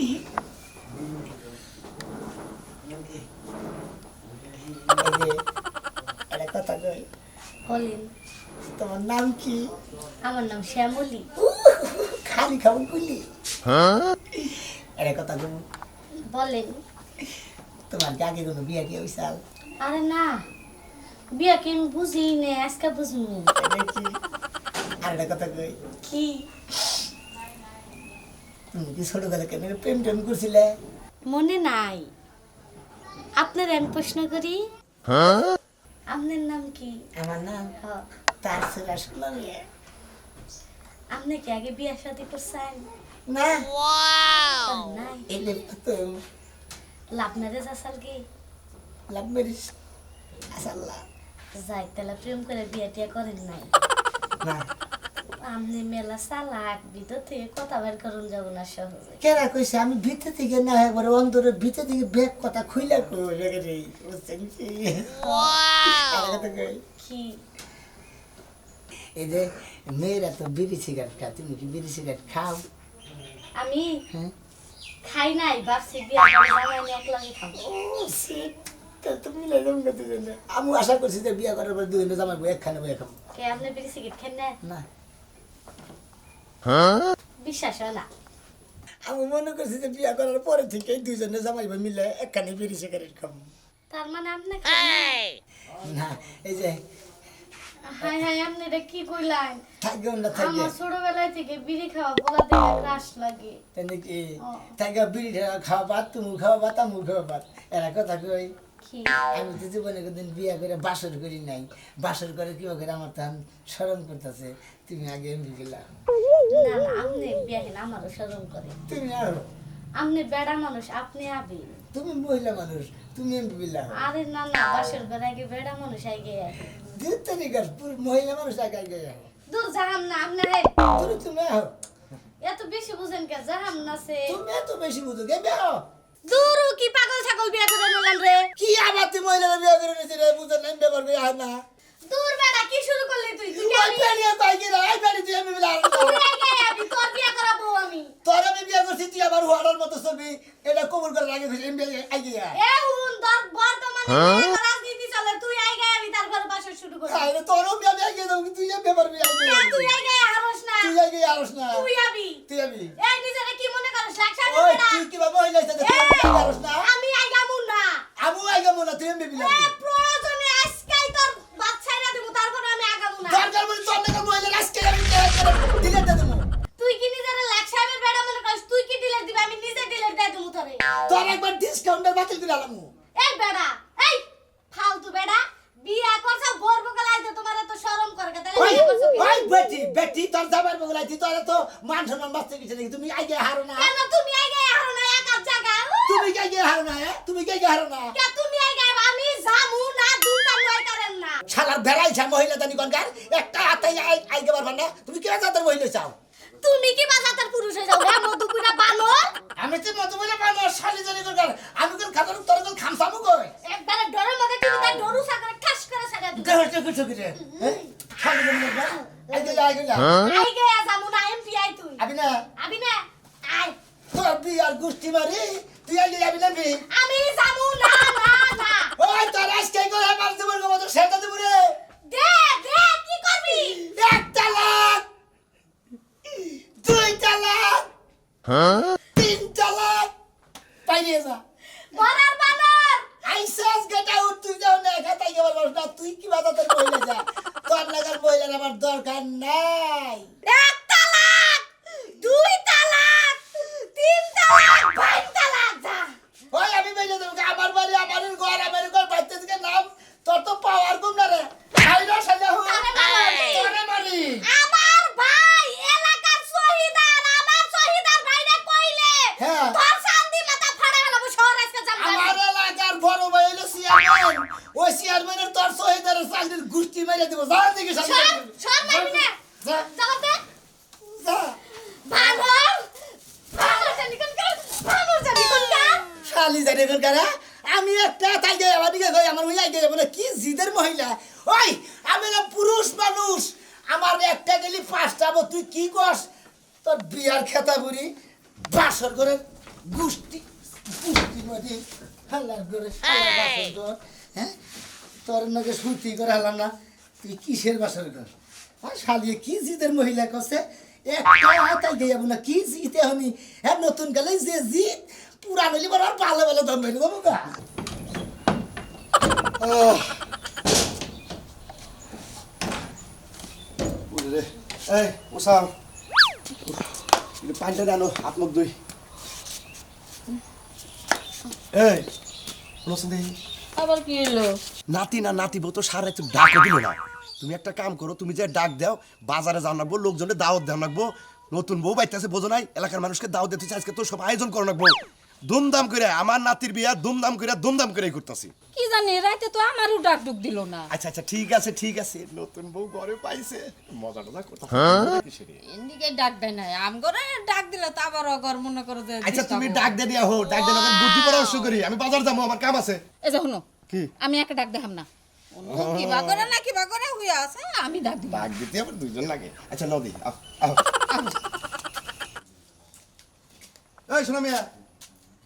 এই যে, একটা কথা কই বলেন তোমার নাম কি আমার নাম শ্যামলী খালি খাব কুলি একটা কথা কই বলেন তোমার আগে কোনো বিয়া কি হইসাল আরে না বিয়া কি আমি বুঝি নে আজকে বুঝমু আর কথা কই কি তুমি কি ছোটবেলা কেন প্রেম টেম করছিলে? মনে নাই। আপনার আমি প্রশ্ন করি? আপনার নাম কি? আমার নাম তার সুরা শুনলাম আপনি কি আগে বিয়া শাদি করছেন? না। নাই এই যে তো। লাভ ম্যারেজ আসাল কি? লাভ মেরিস আসাল্লাহ যাই তাহলে প্রেম করে বিয়া টিয়া করেন নাই। না। আপনি মেলা চালাক ভিতর থেকে কথা বের করুন যাব না সহজে। কেরা কইছে আমি ভিতর থেকে না একবারে অন্তরের ভিতর থেকে ব্যাগ কথা খুইলা কই রে বুঝছেন কি? এই যে মেয়েরা তো বিড়ি সিগারেট খায় তুমি কি বিড়ি সিগারেট খাও? আমি? হ্যাঁ। খাই নাই ভাবছি বিয়া করে জামাই নিয়ে একলাগে খাব তুমি লাগাম কত জানো আমি আশা করছি যে বিয়া করার পর দুই জামাই বই একখানে বই খাব। কে আপনি বিড়ি সিগারেট খান না? না। বিশ্বাস হয় না আমি মনে করছি যে বিয়া করার পরে থেকে দুইজনে জামাই বই মিলে একখানে বিড়ি সিগারেট খাব। তার মানে আপনি না? এই যে। হাই হাই আপনি এটা কি কইলেন? না থাকবে আমার ছোটবেলায় থেকে বিড়ি খাওয়া বলা দেখে ক্রাশ লাগে। তেনে কি ও। থাকবে বিড়ি খাওয়া তুমি খাওয়া আমি খাওয়া ভাত। এরা কথা কই? আমি তো জীবনে কোনদিন বিয়া করে বাসর করি নাই। বাসর করে কি করে? আমার তখন স্মরণ করতেছে। তুমি আগে এমবি গেলা। না না আপনি বিয়া আমারও স্মরণ করে তুমি আরও। আপনি বেড়া মানুষ আপনি আবি তুমি মহিলা মানুষ তুমি এমবি গেলা। আরে না না বাসের বেড়াকে বেড়া মানুষ আগে দুই তারিখার মহিলা মানুষ আগে আগে দূর যাহাম না আপনি তুমি তুমি আহো। এত বেশি বুঝেন কে যাহাম না সে। তুমি এত বেশি বুঝো কে দূর কি পাগল ছাগল বিয়া করে নিলাম রে? কি আবার তুমি মহিলারা বিয়া করে নিয়েছি রে? আহ না। দূর বেড়া কি শুরু করলি তুই? তুই ওই পেড়িয়ে কই কি রে এই পেড়ি তুই এমবি গেলা তুই আগে আবি তোর বিয়া করাবো আমি। তোর আমি বিয়া করছি তুই আবার হুয়াড়ার মতো ছবি এটা কবুল করার আগে ফেলে এমবি আগে আয় এ হুন দর বর্তমানে রাজনীতি চলে তুই আগে আবি তারপর বাসা শুরু করবি। আরে তোরও বিয়া বিয়া গিয়ে দাও তুই আবার বিয়া কে গিয়ে তুই আগে হারস না। তুই আগে আরস না। তুই আবি তুই আবি এই নিজেরে কি মনে করিস? লাখ ওই তুই কি বাবা হইলে বেটি বেটি তোর যাবার বগলাই তুই তোর তো মান সম্মান বাঁচতে গেছে নাকি? তুমি আগে হারো না। কেন তুমি আগে আরও না? এক জায়গা তুমি কে আগে হারো না হ্যাঁ? তুমি কে আগে হারো না? কে তুমি আগে আমি জামু না দুটা নয় করেন না। শালার বেড়াইছা মহিলা দানি কনকার একটা হাতে আইগে পারবা না। তুমি কে জাতের মহিলা চাও? তুমি কি বাজাতের পুরুষ হয়ে যাও? রে মধুপুরা বানর! আমি তো বলে পানো শালি জানি কনকার আমি কোন খাবার তোর কোন খামসামু কই? একবারে ডরের মধ্যে তুমি তার ডরু সাগরে ঠাস করে ছেড়ে দিবে দেহ চোখে চোখে রে শালি জানি কনকার আইগে যা আইগে যা আইগে না এমপি আই তুই। আবি না আবি না আই তোর বিয়ার গুষ্টি মারি তুই আইগে যাবি না আমি জামু না না না। ওই তোর আজকে করে আমার জীবন মতো সেটা দেবো রে। দে দে কি করবি? এক তালাক দুই তালাক তিন তালাক। পাইয়ে যা। মরার বানর। আইসাস গেটা উঠ তুই যাও না খাতাই গেবার বস না তুই কি বাধা তোর যা? তোর লাগার মহিলার আমার দরকার নাই। এক তালাক দুই তালাক তিন তালাক পাঁচ তালাক যা। ওই আমি বেজে দেবো আমার বাড়ি আমার ঘর আমার ঘর বাচ্চা থেকে নাম তোর তো পাওয়ার কম না রে। খাই না সাজা হো। তোরে মারি। আমার ভাই এলাকার শহীদার আমার শহীদার ভাইরে কইলে হ্যাঁ। তোর শান্তি মাথা ফাড়া গেল শহর আজকে জাম আমার এলাকার বড় ভাই হলো চেয়ারম্যান ওই চেয়ারম্যানের তোর শহীদের চাকরির গুষ্টি মেরে দেবো। যা দিকে শালি জানে কারা আমি একটা তাই যাই আমার দিকে আমার গেলে বলে কি জিদের মহিলা? ওই আমি না পুরুষ মানুষ। আমার একটা গেলি পাঁচটা বো তুই কি করস? তোর বিয়ার খেতা বুড়ি বাসর করে গুষ্টি গুষ্টি মধ্যে হাল্লার করে হ্যাঁ? তোর নাকি সুতি করে হালাম না তুই কিসের বাসর ঘর? আর শালিয়ে কি জিদের মহিলা কছে একটা হাতাই দিয়ে যাব না কি জিতে হনি হ্যাঁ নতুন গেলে যে জিত পুরান হইলে বড় ভালো ভালো দম দেবো গা এই পানিটা ডানো হাত মুখ দুই এই শুনছেন দেখি আবার কি হলো নাতি না নাতি বউ তো সারা একটু ডাকও দিল না। তুমি একটা কাম করো, তুমি যে ডাক দাও, বাজারে যাও নাকবো লোকজনের দাওয়াত দেওয়া নাকবো নতুন বউ বাইতেছে বোঝো নাই, এলাকার মানুষকে দাওয়াত দিতে আজকে তো সব আয়োজন করো নাকবো দুমদাম করে আমার নাতির বিয়া দুমদাম করে দুমদাম করে করতেছি। কি জানি রাতে তো আমারও ডাক ডুক দিল না। আচ্ছা আচ্ছা ঠিক আছে ঠিক আছে নতুন বউ ঘরে পাইছে। মজা টজা করতে এদিকে ডাক দেয় নাই আম করে ডাক দিলে তো আবার অগর মনে করো যে আচ্ছা তুমি ডাক দে দিয়া হো ডাক দে না বুদ্ধি পরামর্শ করি আমি বাজার যাব আমার কাম আছে। এই যে শুনো কি? আমি একটা ডাক দেখাম না। কিবা করে না কিবা করে হইয়া আছে আমি ডাক দিব ডাক দিতে আবার দুইজন লাগে। আচ্ছা নদী আহ আহ এই শোনো মিয়া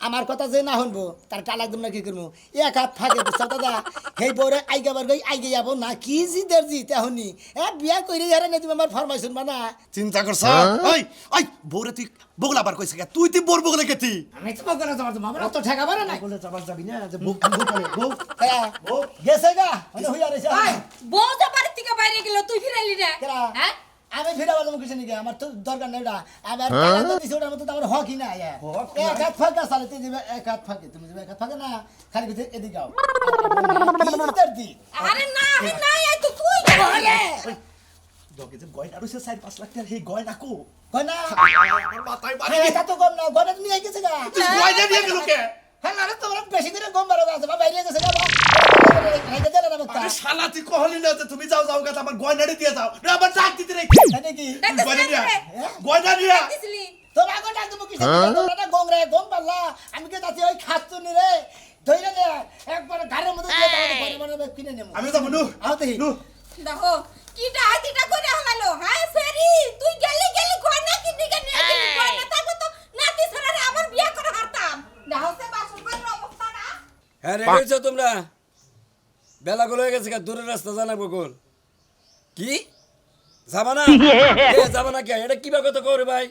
আমার কথা যে না শুনব তার তালাক দিব না কি করব? এক হাত ফাঁকে বুঝছ দাদা সেই বউরে আইগে বার গই আইগে যাব না কি জি দের জি তেহনি এ বিয়া কইরে হারে নে তুমি আমার ফরমাইছ না চিন্তা করছ? ওই ওই বউরে তুই বগলা বার কইছে তুই তুই বোর বগলে কে তুই? আমি তো বকনা তোমার তোমার অত ঠেকা পারে না বলে যাবার যাবি না যে বউ বউ করে বউ। বউ। গেছে গা মানে ভাই বউ যে বাড়ি থেকে বাইরে গেল তুই ফিরাইলি না হ্যাঁ? আমি ফিরে বাজাম কিছু নাকি? আমার তো দরকার নেই ওটা। আমার তালাক দিছি ওটার মতো আমার হকই না হক এক হাত ফাঁকা সালে তুই দিবে এক হাত ফাঁকে। তুমি দিবে এক হাত ফাঁকে না খালি কিছু এদিকে যাও দি আরে না আমি নাই আই তো তুই যে গয়না রইছে লাখ গয়না কো। কই না আমার মাথায় বাড়ি এটা তো কম না গনে নিয়ে গেছে গা। তুই গয়না নিয়ে গেল কে হ্যাঁ আরে তোমার বেশি করে গম বারো আছে বা বাইরে গেছে শালা তুই কহলি না যে তুমি যাও যাও আমার গয়নাটা দিয়ে যাও। না আবার ডাক দিতে রেখে নাকি গয়না নিয়া গয়না নিয়া দিছিলি। তোর ডাক দেবো কিসে তোমরা রে গম পারলা আমি কে যাচ্ছি ওই খাচ্ছ নি রে? ধইরে নে। একবার ঘরের মধ্যে দিয়ে দাও ঘরে কিনে নেব। আমি যাব নু আও নু দেখো কিটা হাতিটা করে হালালো হ্যাঁ ফেরি? তুই গেলি গেলি গয়না কি গেলি গয়না তো নাতি ছাড়া আবার বিয়া করে হারতাম। দেখো সে বাসন হ্যাঁ তোমরা? বেলা গুলো হয়ে গেছে গা, দূরের রাস্তা জানাব কোন কি? যাবা না যাবা না কে? এটা কিবা কথা করে ভাই।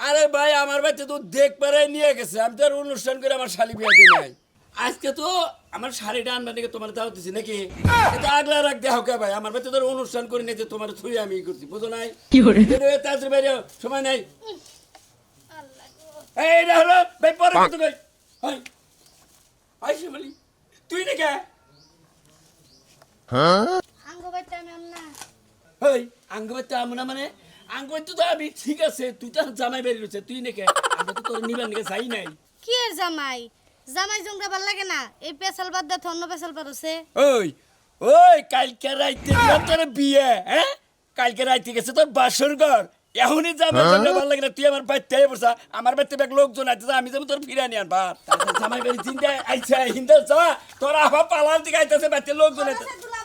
আরে ভাই আমার বাড়িতে তো দেখ পারে নিয়ে গেছে আমি তো আর অনুষ্ঠান করে আমার শালি বিয়াতে নাই। আজকে তো আমার শাড়িটা আনবার নাকি তোমার দাও দিছি নাকি? এটা আগলা রাখ দেহ কে ভাই? আমার বাড়িতে তো আর অনুষ্ঠান করে নিয়েছে তোমার থুই আমি করছি বুঝো নাই? কি করে তাড়াতাড়ি বাইরে সময় নাই। এই এটা হলো ভাই পরে কত ভাই হাই আইসে বলি তুই না কে আঙ্গ বাইতে আমি না হই আঙ্গবাইতে আমনা মানে আঙ্গবাইতে তো আমি ঠিক আছে তুই তো জামাই বেরিয়ে রয়েছে তুই না আমরা তো তোর নিবার নিকে যাই নাই। কি এর জামাই? জামাই জংরা ভালো লাগে না? এই পেশাল বাদ দে অন্য পেশাল পারছে ওই ওই কালকে রাইতে তোর বিয়ে হ্যাঁ? কালকে রাইতে গেছে তোর বাসর ঘর। এখনই জামাই জন্য লাগে না তুই আমার বসা। ব্যাগ লোকজন আছে আমি যাব তোর ফিরে নিয়ে আনবার জামাই বাড়ি চিন্তা আইছে হিন্দা যা। তোর আবা পালার দিকে আইতেছে বাড়িতে লোকজন আছে দুলাভাই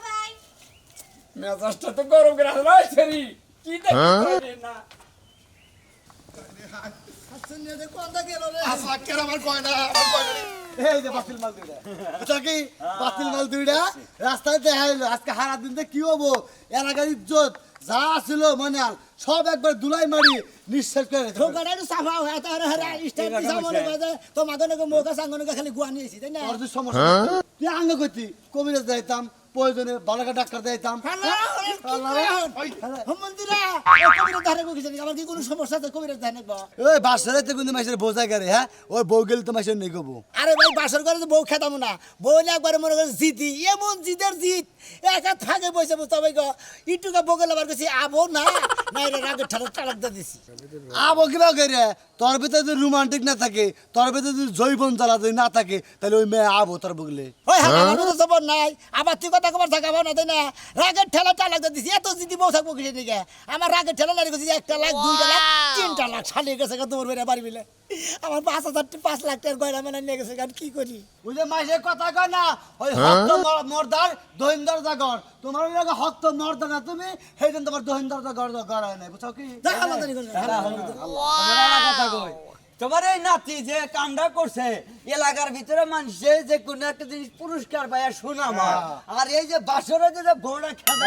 মেজাজটা তো গরম করে আসলে ছেড়ি কি দেখি না কোনটা গেল রে আসা কেন আমার গয়না আমার গয়না রে। এই যে বাতিল মাল দুইটা। এটা কি? বাতিল মাল দুইটা? রাস্তায় দেখা আজকে হারা দিন কি হব? এলাকার ইজ্জত যা ছিল মানে সব একবার দুলাই মারি নিঃশ্বাস করে। ঠোকাটা একটু সাফা হয় তাহলে হ্যাঁ স্টাইল দিছা মনে করে তো মাগনকে মোকা সাঙ্গনকে খালি গুয়া নিয়েছি তাই না? যদি সমস্যা তুই আঙ্গ করতি কবিরাজ যাইতাম প্রয়োজনে ভালো করে ডাক্তার দিতাম মন্দিরা কবিরের ধারে বকিছে আমার কি কোনো সমস্যা আছে? কবিরের ধারে ওই বাসারে কিন্তু মাসের বোঝা গেলে হ্যাঁ? ওই বউ গেলে তো মাসের নেই গবো আরে ভাই বাসর করে তো বউ খেতাম না। বউ একবারে মনে করে জিতি এমন জিদের জিত একা থাকে বসে বসে তবে গো ইটুকা বগল আবার কাছে আবো না না রে ঠাড়া দিছি। আবো তোর ভিতরে যদি রোমান্টিক না থাকে তোর ভিতরে যদি জৈবন জ্বালা যদি না থাকে তাহলে ওই মেয়ে আবো তোর বগলে ওই হ্যাঁ? আমার তো নাই। আবার তুই কথা কবার থাকাবো না তাই না? রাগের ঠেলা টালাক দিয়ে দিছি এত জিদি বউ থাকব কিসে দিকে? আমার রাগের ঠেলা লাগি গেছে একটা লাখ দুইটা লাখ তিনটা লাখ শালিয়ে গেছে গা বেড়ে বাড়ি মিলে। আমার পাঁচ হাজার পাঁচ লাখ টাকার গয়না মানে নিয়ে গেছে গান কি করি? ওই যে মাসের কথা কয় না ওই হক্ত মর- মর্দার দহিন্দর জাগর। তোমার ওই লাগে হক্ত মর্দা না তুমি সেই জন্য তোমার দহিন্দর জাগর গড় হয় না বুঝছ কি? যা আমাদের এখানে। তোমার একটা কথা কই। তোমার এই নাতি যে কামটা করছে এলাকার ভিতরে মানুষে যে কোনো একটা জিনিস পুরস্কার পায় শোনাম আর এই যে বাসরে যে হয় যে খেলা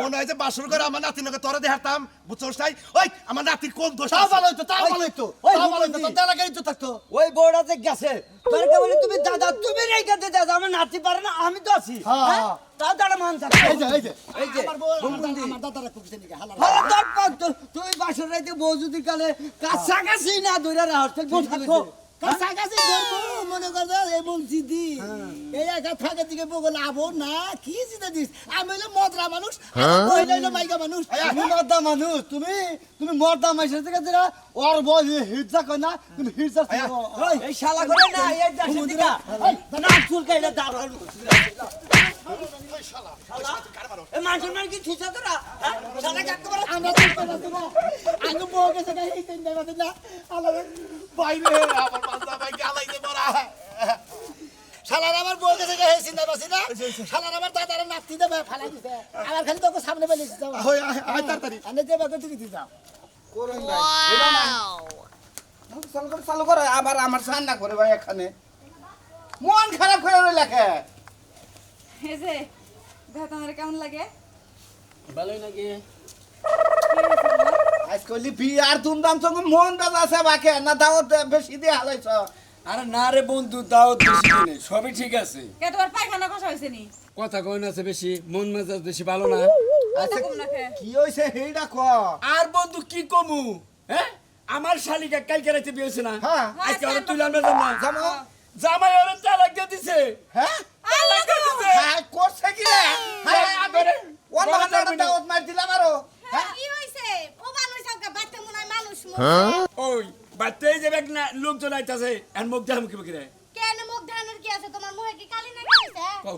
মনে হয় যে বাসর করে আমার নাতি নাকি তোরা দেখাতাম বুঝছস তাই ওই আমার নাতির কোন দোষ আছে? ভালো হইতো তাও ভালো হইতো ওই ভালো হইতো। তোর এলাকায় তো থাকতো। ওই বড়টা যে গেছে তোর তুমি দাদা তুমি রেখে দাদা আমার নাতি পারে না আমি তো আছি। হ্যাঁ, হ্যাঁ? হ্যাঁ। তারা মান থাকে এই যে এই যে। এই যে আমার বউ আমার দাদা- আমার দাদারা কুকিছে নাকি হালাল ভালো তোর পাক তো তুই বাসর রাইতে বউ যদি কালে কাছাকাছি না ধরে রাখ তাহলে বউ থাকো। কাছাকাছি ধরবো মনে করছ এমন জিদি এই একা থাকে দিকে বগল আবো না কি জিদে দিস? আমি হইল মদরা মানুষ মহিলা হইল মাইকা মানুষ। তুমি মানুষ তুমি তুমি মর্দা মাইসের থেকে ওর বউ হিজা কই না তুমি ওই, এই শালা করে না এই দেশে দিকা। না? চুল কাইলে বড়া শালার আমার বউ গেছে গাই চিন্তা পাচ্ছি না? শালার আমার দাদার নাতি দেবে ফালাই দিছে। আমার খালি তোকে সামনে বেরিয়েছে যাও। আয় তাড়াতাড়ি। আমি যে বাগে তুই দিতে যাও। চালু করে চালু করে আবার আমার সান্না করে ভাই এখানে। মন খারাপ করে কে এই যে দেখো তোমার কেমন লাগে? ভালোই নাকি আজ কইলি বিয়ার ধুমধাম সঙ্গে মন বেজা আছে বাকে না দাওয়াত বেশি দিয়ে হালাইছ। আরে না রে বন্ধু বেশি দিনে সবই ঠিক আছে। কে তোমার পায়খানা কষা হয়েছে নি? কথা কই না আছে বেশি মন মেজাজ বেশি ভালো না। কি হইছে হেইডা ক আর বন্ধু কি কমু? হ্যাঁ আমার শালিকা কালকে রাতে বিয়ে হয়েছে না? হ্যাঁ। আজকে ওরা জামাই? ওরা তালাক দিয়ে দিছে। হ্যাঁ? তালাক দিয়ে দিছে। হ্যাঁ করছে কি রে? হ্যাঁ। আমি ওর বড় বাহানা মার দিলাম আরও। হ্যাঁ কি হইছে? ও মানুষ আমাকে বাচ্চা মনে হয় মানুষ ওই বাচ্চাই যাবে না লোকজন আইতাছে আর মুখ কেন কি আছে? তোমার মুখে কি কালি না কি হইছে কও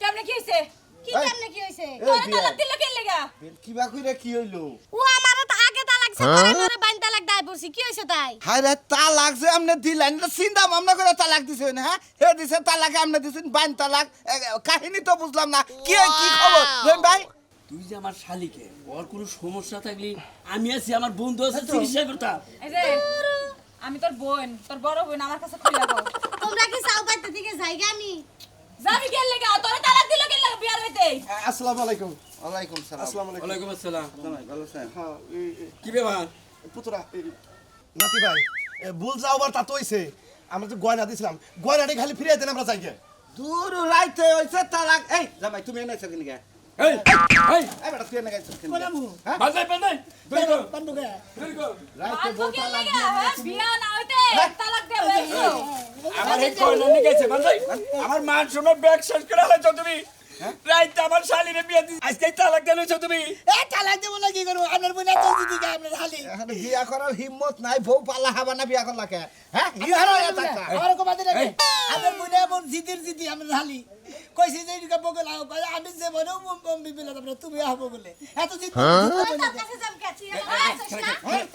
কেমনে কি হইছে? কি কেমনে কি হইছে? এই তালাক দিল কে লাগা? কিবা কইরা কি হইল? ও আমারে তো আগে তালাক সে পরে মরে বাইন তালাক দাই পড়ছি কি হইছে তাই? হায় রে তালাক যে আমনে দিলেন এটা চিন্তা ভাবনা করে তালাক দিছে না হ্যাঁ? হে দিছে তালাক আমনে দিছেন বাইন তালাক কাহিনী তো বুঝলাম না। কি কি খবর? ভাই? তুই যে আমার শালিকে ওর কোনো সমস্যা থাকলে আমি আছি আমার বন্ধু আছে চিকিৎসা করতাম আমি। তোর বোন তোর বড় বোন আমার কাছে তোমরা কি চাও বাইতে দিকে যাইগা আমি যাবি কে লাগা তোর তালাক দিল কে লাগা বিয়ার হইতে আসসালামু আলাইকুম। ওয়ালাইকুম সালাম। আসসালামু আলাইকুম। ওয়ালাইকুম আসসালাম। ভালো আছেন? হ্যাঁ কি ব্যাপার? পুতরা নাতি ভাই ভুল যাও আবার তা তো হইছে। আমরা তো গয়না দিছিলাম গয়নাটা খালি ফিরিয়ে দেন আমরা যাই গে দূর রাইতে হইছে তালাক। এই জামাই তুমি এনে আছো কিনকে এই এই। এই বেটা তুই এনে গেছিস কিনকে বলামু বাজাই বাজাই ধরে গো বান্ধবে ধরে গো রাইতে বউ তালাক লাগা হ্যাঁ বিয়া না হইতে তালাক দে বলছো আমার এই কয়না নিয়ে গেছে বাজাই আমার মান শোনো ব্যাগ শেষ করে হয়েছো তুমি। রাইতে আমার শালিরে বিয়ে দিছি আজকে তালাক দেন হয়েছো তুমি। এ তালাক দেবো না কি করব? আপনার বোন এত জিদি গায়ে আপনার হালি এখানে বিয়া করার হিম্মত নাই বউ পালা হাবা না বিয়া করলা কে হ্যাঁ আমার রাখে আপনার বোন এমন জিদির জিদি আপনার হালি কইছি যে বগল আও আমি যে বলেও বম বম তুমি আহবো বলে। এত জিদ তোর কাছে যাম কাছি এই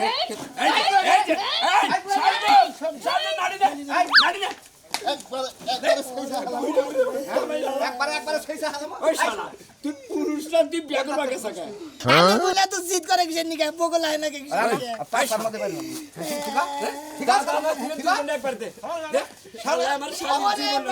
এই যে, এই সামনে সামনে নাড়ি দে নাড়ি দে একবারে একবারে সেইসা হালাম ওই শালা তুই পুরুষ না তুই বিয়ে করবা গেছে আমি বলে এত জিদ করে কিসের নিকে বগল আয় নাকি কিসের নিকে পাইসার মধ্যে বাইরে ঠিক আছে আমার জীবন একবার দে শালা আমার শালা জীবন